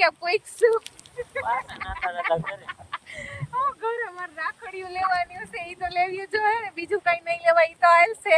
કે કોઈક શું? ઓ ઘરે મારે રાખડીઓ લેવાની હશે ઈ તો લેવી જ ને બીજું કઈ નહીં લેવાય ઈ તો હાલશે.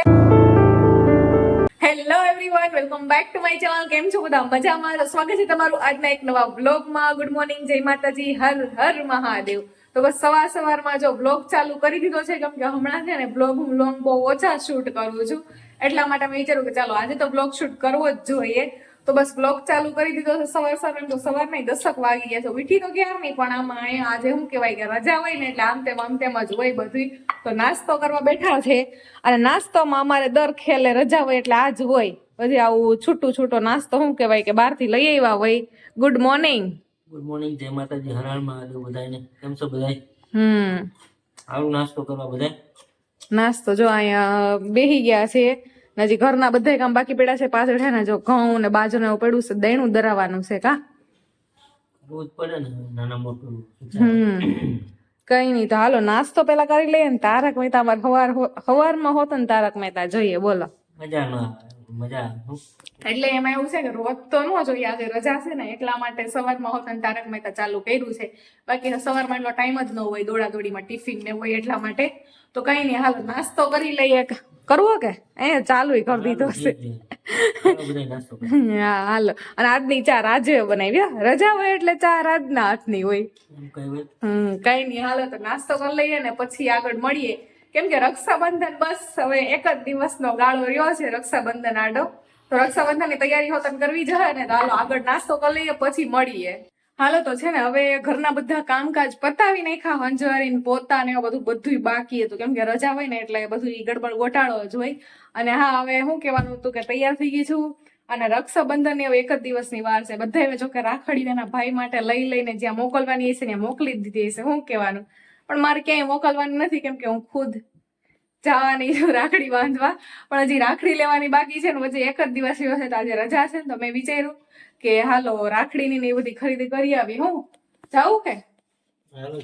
Hello everyone welcome back to my channel કેમ છો બધા? મજામાં? તો સ્વાગત છે તમારું આજના એક નવા બ્લોગમાં ગુડ મોર્નિંગ જય માતાજી હર હર મહાદેવ. તો બસ સવાર સવારમાં જો બ્લોગ ચાલુ કરી દીધો છે કેમ કે હમણાં છે ને બ્લોગ હું લોંગ બહુ ઓછા શૂટ કરું છું. એટલા માટે મેં વિચાર્યું કે ચાલો આજે તો બ્લોગ શૂટ કરવો જ જોઈએ. તો બસ બ્લોગ ચાલુ કરી દીધો છે સવાર સવાર તો સવાર નહીં દસક વાગી ગયા છે. ઉઠી તો ગયા નહીં પણ આમાં આજે શું કહેવાય કે રજા હોય ને એટલે આમ તેમ આમ તેમ જ હોય બધું તો નાસ્તો કરવા બેઠા છે. અને નાસ્તોમાં અમારે દર ખેલે રજા હોય એટલે આજ હોય. પછી આવું છૂટું છૂટો નાસ્તો શું કહેવાય કે બહારથી લઈ આવ્યા હોય. ગુડ મોર્નિંગ ગુડ મોર્નિંગ જય માતાજી હર હર મહાદેવ બધાને કેમ છો બધાય? હમ. આવું નાસ્તો કરવા બધાય? નાસ્તો જો અહીંયા બેહી ગયા છે. હજી ઘરના બધા કામ બાકી પડ્યા છે પાછળ છે ને જો ઘઉં ને બાજુ ને પડ્યું છે દૈણું દરાવાનું છે કા? રોજ પડે ને નાના મોટું હમ. કઈ નહીં તો હાલો નાસ્તો પેલા કરી લઈએ ને તારક મહેતા અમારે હવાર હવારમાં હોતો ને તારક મહેતા જોઈએ બોલો. મજા ના મજા એટલે એમાં એવું છે કે રોજ તો ન જોઈએ આજે રજા છે ને એટલા માટે સવારમાં હોત ને તારક મહેતા ચાલુ કર્યું છે. બાકી સવારમાં એટલો ટાઈમ જ ન હોય દોડા દોડીમાં ટિફિન ને હોય એટલા માટે. તો કઈ નહીં હાલો નાસ્તો કરી લઈએ. કરવો કે? એ ચાલુ કરી દીધો છે. હાલો. હા અને આજની ચા રાજે બનાવી રજા હોય એટલે ચા આજના હાથની હોય. કઈ હોય? હમ કઈ નહીં હાલો તો નાસ્તો કરી લઈએ ને પછી આગળ મળીએ. કેમ કે રક્ષાબંધન બસ હવે એક જ દિવસનો ગાળો રહ્યો છે રક્ષાબંધન આડો. તો રક્ષાબંધનની તૈયારી હોતન કરવી જોઈએ ને તો હાલો આગળ નાસ્તો કરી લઈએ પછી મળીએ. હાલો, તો છે ને હવે ઘરના બધા કામકાજ પતાવી નાખ્યા, હંજવારીને પોતા ને એવું બધું બધું બાકી હતું. કેમ કે રજા હોય ને એટલે બધું ગડબડ ગોટાળો જ હોય. અને હા, હવે શું કહેવાનું હતું કે તૈયાર થઈ ગઈ છું. અને રક્ષાબંધન હવે એક જ દિવસની વાર છે. બધા જો કે રાખડી એના ભાઈ માટે લઈ લઈને જ્યાં મોકલવાની હશે ત્યાં મોકલી દીધી હશે. શું કહેવાનું? પણ મારે ક્યાંય મોકલવાનું નથી, કેમ કે હું ખુદ જવાની છું રાખડી બાંધવા. પણ હજી રાખડી લેવાની બાકી છે ને પછી એક જ દિવસ એવો છે તો આજે રજા છે ને, તો મેં વિચાર્યું કે હાલો રાખડીની ને એ બધી ખરીદી કરી આવી હું. જાઉં કે? હાલો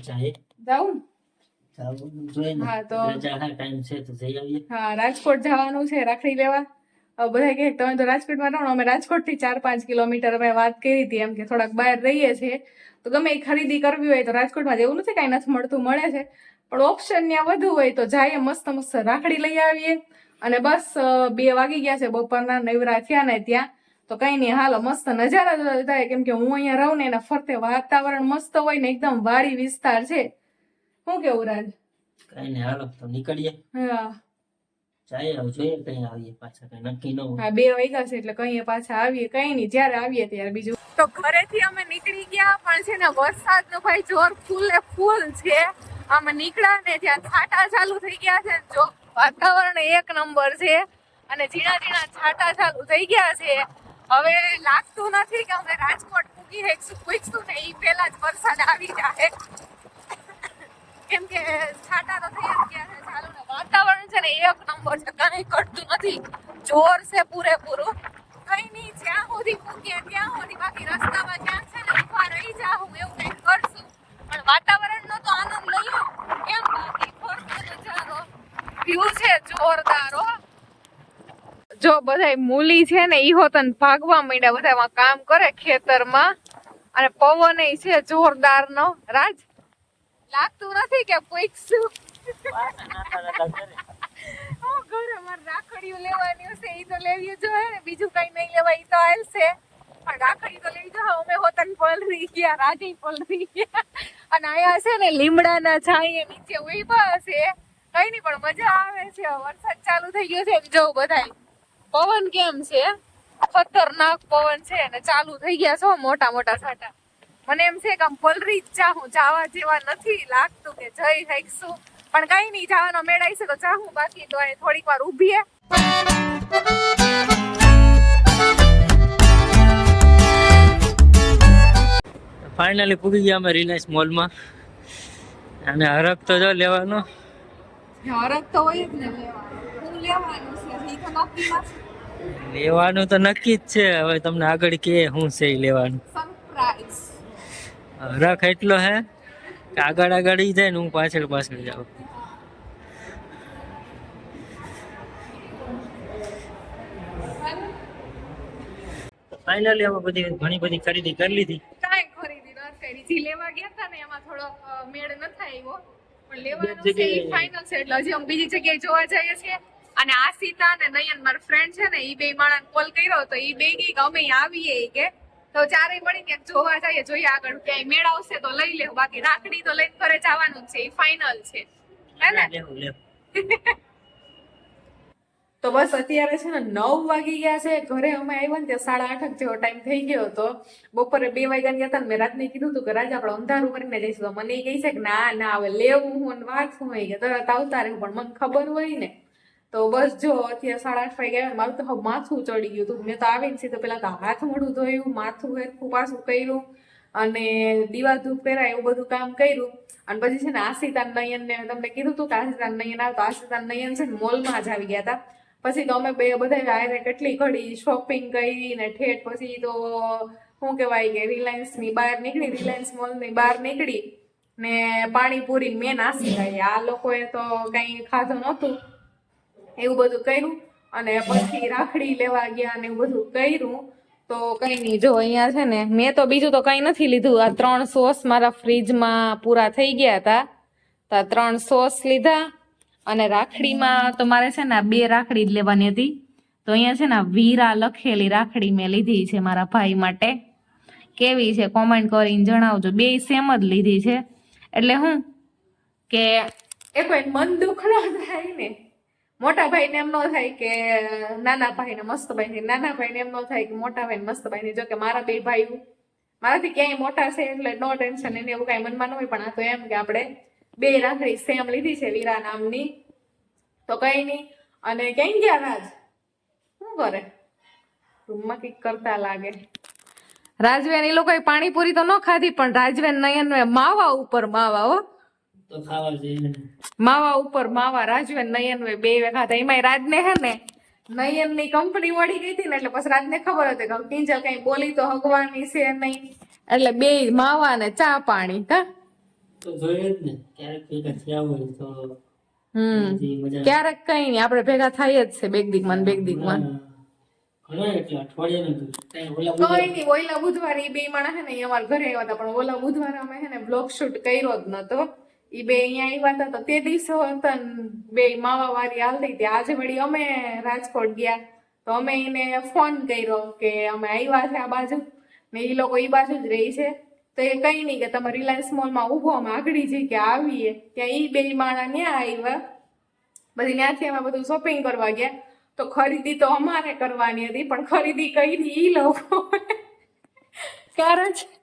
હા, તો- ટાઈમ છે તો જઈ આવીએ. હા રાજકોટ જવાનું છે રાખડી લેવા. બધા કે તમે તો રાજકોટમાં રહો ને અમે રાજકોટથી ચાર પાંચ કિલોમીટર અમે વાત કરી હતી એમ કે થોડાક બહાર રહીએ છીએ. તો ગમે એ ખરીદી કરવી હોય તો રાજકોટમાં જેવું નથી કાંઈ નથી મળતું મળે છે. પણ ઓપ્શન ત્યાં વધુ હોય તો જાય મસ્ત મસ્ત રાખડી લઈ આવીએ. અને બસ બે વાગી ગયા છે બપોરના નવરા થયા ને ત્યાં. તો કઈ નહીં હાલો મસ્ત નજારા થાય. કેમ કે હું અહીંયા રહું ને એના ફરતે વાતાવરણ મસ્ત હોય ને એકદમ વાડી વિસ્તાર છે. શું કેવું રાજ? કઈ નહીં હાલો તો નીકળીએ. હા. બે વાગ્યા છે એટલે કઈ પાછા આવીએ કઈ નહીં જ્યારે આવીએ ત્યારે બીજું. તો ઘરેથી અમે નીકળી ગયા પણ છે ને વરસાદ નો ભાઈ જોર ફૂલે ફૂલ છે. અમે નીકળ્યા ને ત્યાં છાટા ચાલુ થઈ ગયા છે. જો વાતાવરણ એક નંબર છે. અને ઝીણા ઝીણા છાટા ચાલુ થઈ ગયા છે. હવે લાગતું નથી કે અમે રાજકોટ પૂગી શકશું પૂછશું ને એ પહેલા જ વરસાદ આવી જાય કેમ કે છાટા તો થઈ જ ગયા છે. ચાલુ ને વાતાવરણ છે ને એક નંબર છે. કઈ કટતું નથી. જોર છે પૂરેપૂરું. કઈ નહીં જ્યાં સુધી પૂગીએ ત્યાં સુધી બાકી રસ્તામાં જ્યાં છે ને ઊભા રહી જાઉં એવું કંઈક કરશું. પણ વાતાવરણનો તો આનંદ લઈએ. કેમ બાકી ફરતો નજારો વ્યૂ છે જોરદાર હો. જો બધાય મૂલી છે ને, ઈ હોતન ભાગવા માંડ્યા બધામાં કામ કરે ખેતરમાં. અને પવન છે જોરદાર નો રાજ, લાગતું નથી કે કોઈક શું? ઘરે મારે રાખડીઓ લેવાની હશે, ઈ તો લેવી જ બીજું કઈ નહીં લેવાય, ઈ તો આવશે પણ રાખડી તો લેવી જોઈએ અમે હોતન પલરી ગયા, રાજી પલરી ગયા. અને અહીંયા છે ને, લીમડાના છાંયે નીચે ઊભા છે કઈ નહીં, પણ મજા આવે છે, વરસાદ ચાલુ થઈ ગયો છે જો બધાય. પવન કેમ છે? ખતરનાક પવન છે અને ચાલુ થઈ ગયા છો મોટા મોટા સાટા. મને એમ છે કે આમ પલરી ચાહું જાવા જેવા નથી લાગતું કે જઈ શકશું પણ કઈ નહીં જવાનો મેળાઈ છે તો ચાહું બાકી તો અહીં થોડીક વાર ઊભીએ ફાઇનલી પૂગી ગયા અમે રિલાયન્સ મોલમાં અને હરક તો જો લેવાનો. હરક તો હોય જ ને લેવાનું. હું લેવાનું છે? લેવાનું તો નક્કી જ છે. હવે તમને આગળ કે શું છે લેવાનું. રખ એટલો હે કે આગળ આગળ ઈ જાય ને હું પાછળ પાછળ જાઉં. ફાઇનલી અમે બધી ઘણી બધી ખરીદી કરી લીધી. કાંઈ કરી. જે લેવા ગયા હતા ને એમાં થોડો મેળ ન આવ્યો પણ લેવાનું છે ફાઇનલ છે. એટલે હજી અમે બીજી જગ્યાએ જોવા જઈએ છીએ. અને આ સીતા અને નયન મારા ફ્રેન્ડ છે ને એ બે માણસ કોલ કર્યો તો એ બે કે અમે આવીએ કે તો ચારેય મળી ક્યાંક જોવા જઈએ જોઈએ આગળ ક્યાંય મેળ આવશે તો લઈ લેવું બાકી રાખડી તો લઈને ઘરે જવાનું છે એ ફાઇનલ છે. હે ને? તો બસ અત્યારે છે ને નવ વાગી ગયા છે ઘરે અમે આવ્યા ને ત્યાં સાડા આઠ જેવો ટાઈમ થઈ ગયો હતો. બપોરે બે વાગ્યા ગયા હતા ને મેં રાતને કીધું હતું કે રાજા આપણે અંધારું કરીને જઈશું. મને એ કહે છે કે ના ના હવે લેવું હું વાત વાંચવું હોય કે તરત આવતા રહેવું પણ મને ખબર હોય ને તો બસ જો, અત્યારે સાડા આઠ વાગે ગયા મારું તો હવે માથું ચડી ગયું હતું. મેં તો આવીને સીધું પેલા તો હાથ મોઢું ધોયું, માથું હેરખું પાછું કર્યું અને દીવા ધૂપ પહેરા એવું બધું કામ કર્યું. અને પછી છે ને આશિતા નયન ને તમને કીધું હતું કે આશિતા નયન આવે તો આશિતા નયન છે ને મોલમાં જ આવી ગયા હતા. પછી તો અમે બે બધા આયરે કેટલી ઘડી શોપિંગ કરી ને ઠેઠ પછી તો શું કહેવાય કે રિલાયન્સની બહાર નીકળી રિલાયન્સ મોલની બહાર નીકળી ને પાણીપુરી મેન ગઈ આ લોકોએ તો કઈ ખાધું નહોતું. એવું બધું કર્યું. અને પછી રાખડી લેવા ગયા અને એવું બધું કર્યું. તો કઈ નહીં, જો અહીંયા છે ને, મેં તો બીજું તો કઈ નથી લીધું. આ ત્રણ સોસ મારા ફ્રીજમાં પૂરા થઈ ગયા હતા. તો આ ત્રણ સોસ લીધા. અને રાખડીમાં તો મારે છે ને બે રાખડી જ લેવાની હતી. તો અહીંયા છે ને વીરા લખેલી રાખડી મેં લીધી છે મારા ભાઈ માટે. કેવી છે કોમેન્ટ કરીને જણાવજો. બે સેમ જ લીધી છે. એટલે હું કે એ કોઈ મન દુઃખ ન થાય ને. મોટા ભાઈને એમ ન થાય કે નાના ભાઈને મસ્ત ભાઈને નાના ભાઈને એમ ન થાય કે મોટા ભાઈને મસ્ત ભાઈને જો કે મારા બે ભાઈઓ મારાથી ક્યાંય મોટા છે એટલે નો ટેન્શન એને એવું કાંઈ મનમાં ન હોય. પણ આ તો એમ કે આપણે બે રાખડી સેમ લીધી છે વીરા નામની. તો કઈ નહીં. અને ક્યાંય ગયા રાજ? શું કરે? રૂમમાં કંઈક કરતા લાગે. રાજવેન, એ લોકોએ પાણીપુરી તો ન ખાધી, પણ રાજવેન નયન માવા ઉપર માવા, હો. તો ખાવા જઈએ. માવા ઉપર માવા રાજવેન નયન બે વેખા હતા. એમાંય રાજને હે ને નયનની કંપની મળી ગઈ હતી ને એટલે પછી રાજને ખબર હતી કે કિંજલ કઈ બોલી તો હગવાની છે નહીં. એટલે બે માવા ને ચા પાણી કા? તો જોઈએ જ ને ક્યારેક ભેગા થયા હોય તો હમ. ક્યારેક કઈ નહીં આપણે ભેગા થાય જ છે બેગ દીકમાં બેગ દીકમાં. ઘણા એટલે ઓલા કઈ બુધવારે બે માણસ હે ને અમારા ઘરે આવ્યા હતા પણ ઓલા બુધવારે અમે હે ને બ્લોગ શૂટ કર્યો જ નતો. ઈ બે અહીંયા આવ્યા હતા તો તે દિવસે હતા બે માવા વાળી હાલતી હતી. આજે વળી અમે રાજકોટ ગયા. તો અમે એને ફોન કર્યો કે અમે આવ્યા છે આ બાજુ. ને એ લોકો એ બાજુ જ રહી છે. તો એ કઈ નહીં કે તમે રિલાયન્સ મોલમાં ઊભો, અમે આગળ જઈ કે આવીએ. ત્યાં ઈ બે માણા ત્યાં આવ્યા. બધી ત્યાંથી અમે બધું શોપિંગ કરવા ગયા. તો ખરીદી તો અમારે કરવાની હતી, પણ ખરીદી કરી એ લોકો. કારણ દીધી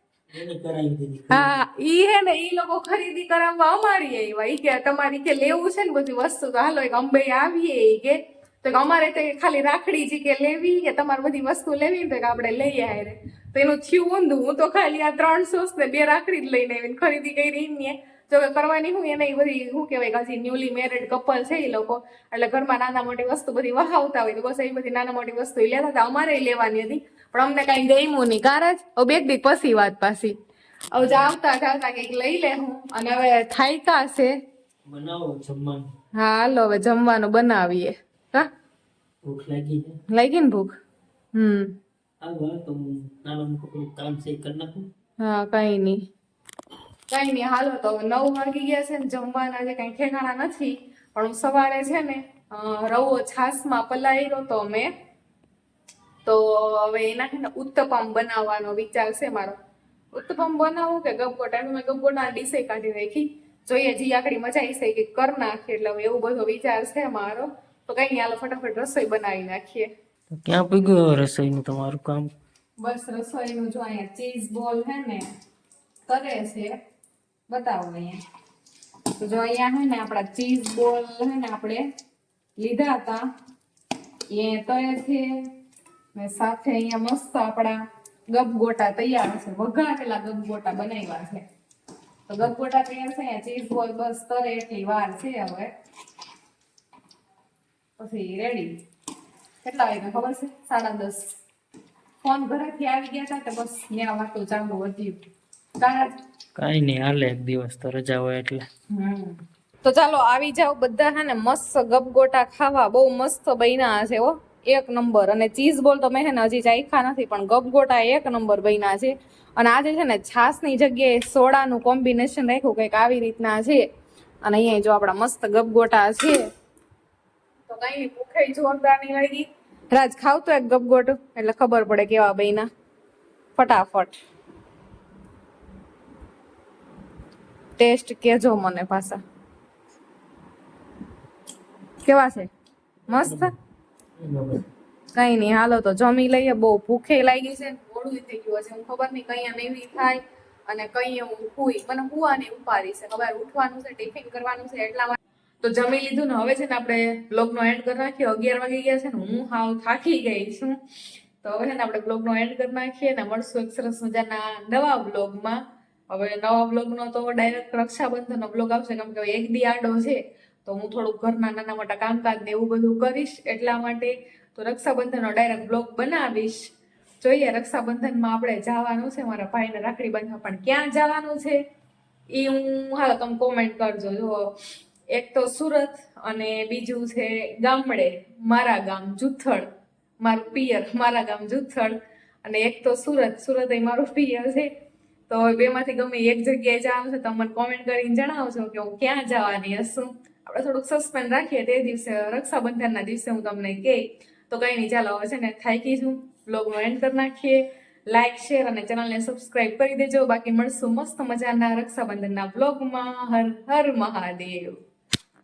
હા, ઈ હે ને, ઈ લોકો ખરીદી કરાવવા અમારી આવ્યા ઈ કે તમારી કે લેવું છે ને બધી વસ્તુ, તો હાલો એક અંબે આવીએ ઈ કે. તો અમારે તો ખાલી રાખડી જી કે લેવી કે તમારે બધી વસ્તુ લેવી તો આપણે લઈએ આવે તો એનું થયું ઊંધું. હું તો ખાલી આ ત્રણ સોસ ને બે રાખડી જ લઈને આવીને ખરીદી કરી ને. જો કરવાની હું એને બધી શું કહેવાય કે હજી ન્યુલી મેરેડ કપલ છે એ લોકો. એટલે ઘરમાં નાના મોટી વસ્તુ બધી વહાવતા હોય તો બસ એ બધી નાના મોટી વસ્તુ લેતા હતા. અમારે લેવાની હતી. પણ અમને કઈ ગમ્યું નહીં. કારણ જ હવે એક દી પછી વાત પાછી. હવે જાવતા જાવતા કંઈક લઈ લે હું. અને હવે થાયકા છે. હા હાલો હવે જમવાનું બનાવીએ. હા? ભૂખ લાગી છે. લાગી ને ભૂખ? હમ. હું કઈ નહીં. કઈ નહીં હાલો તો હવે નવ વાગી ગયા છે ને જમવાના જે કઈ ઠેકાણા નથી. પણ હું સવારે છે ને રવો છાસમાં પલાયો તો મેં તો હવે એના છે ને ઉત્તપમ બનાવવાનો વિચાર છે મારો. ઉત્તપમ બનાવું કે ગપગોટા મેં ગપગોટા ડીશે કાઢી નાખી. જોઈએ જી આકડી મજા આવી છે કે કર નાખીએ એટલે હવે એવું બધો વિચાર છે મારો. તો કઈ નહીં હાલો ફટાફટ રસોઈ બનાવી નાખીએ. ક્યાં પૂગ્યું રસોઈનું તમારું કામ? બસ રસોઈનું જો અહીંયા ચીઝ બોલ હે ને કરે છે. બતાવો અહીંયા. તો જો અહીંયા હે ને આપણા ચીઝ બોલ હે ને આપણે લીધા હતા. એ તળે છે. સાથે અહીંયા મસ્ત આપણા ગપગોટા તૈયાર છે. વઘારેલા ગપગોટા બનાવ્યા છે. તો ગપગોટા તૈયાર છે અહીંયા ચીઝ બોલ બસ તરે એટલી વાર છે હવે. પછી રેડી કેટલા વાગે ખબર છે? સાડા દસ. ફોન ઘરેથી આવી ગયા હતા તો બસ ત્યાં વાતો ચાલુ હતી કારણ કઈ નહીં હાલે એક દિવસ તો રજા હોય એટલે. તો ચાલો આવી જાઓ બધા હે ને મસ્ત ગપગોટા ખાવા. બહુ મસ્ત બન્યા છે હો. એક નંબર. અને ચીઝ બોલ તો મેં હે ને હજી ચાખ્યા નથી, પણ ગપગોટા એક નંબર બન્યા છે. અને આજે છે ને છાસની જગ્યાએ સોડાનું કોમ્બિનેશન રાખ્યું, કંઈક આવી રીતના છે. અને અહીંયા જો આપણા મસ્ત ગપગોટા છે. તો કઈ નહીં ભૂખે જોરદાર નહીં લાગી. રાજ, ખાવ એક ગપગોટ, એટલે ખબર પડે કેવા બન્યા. ફટાફટ. ટેસ્ટ કેજો મને પાછા. કેવા છે? મસ્ત? કઈ નહીં હાલો તો જમી લઈએ. બહુ ભૂખે લાગી છે ને મોડું થઈ ગયું છે હું ખબર નહીં કઈ એવી થાય અને કઈ હું હુઈ. મને હુવાની ઉપાડી છે. ખબર ઉઠવાનું છે, ટિફિન કરવાનું છે, એટલા તો જમી લીધું ને હવે છે ને આપણે બ્લોગનો એન્ડ કરી નાખીએ. અગિયાર વાગી ગયા છે ને હું હાવ થાકી ગઈ છું. તો હવે છે ને આપણે બ્લોગનો એન્ડ કરી નાખીએ ને મળશું એક સરસ મજાના નવા બ્લોગમાં હવે નવા બ્લોગનો તો ડાયરેક્ટ રક્ષાબંધનનો બ્લોગ આવશે. કેમ કે એક દી આડો છે. તો હું થોડુંક ઘરના નાના મોટા કામકાજ ને એવું બધું કરીશ એટલા માટે તો રક્ષાબંધનનો ડાયરેક્ટ બ્લોગ બનાવીશ. જોઈએ, રક્ષાબંધનમાં આપણે જવાનું છે, મારા ભાઈને રાખડી બાંધવા. પણ ક્યાં જવાનું છે? એ હું, હાલો, તમે કોમેન્ટ કરજો. જો એક તો સુરત અને બીજું છે ગામડે, મારા ગામ જુથળ. મારું પિયર, મારા ગામ જુથળ. અને એક તો સુરત સુરત એ મારું પિયર છે. તો બેમાંથી ગમે એક જગ્યાએ જવાનું છે, તો મને કોમેન્ટ કરીને જણાવજો કે હું ક્યાં જવાની હશું. આપણે થોડુંક સસ્પેન્ડ રાખીએ તે દિવસે, રક્ષાબંધનના દિવસે હું તમને કહે, તો કંઈ નહીં, ચાલો, હવે છે ને થાકી છું બ્લોગનો એન્ડ કરી નાખીએ. લાઇક શેર અને ચેનલને સબસ્ક્રાઇબ કરી દેજો. બાકી મળશું મસ્ત મજાના રક્ષાબંધનના બ્લોગમાં હર હર મહાદેવ.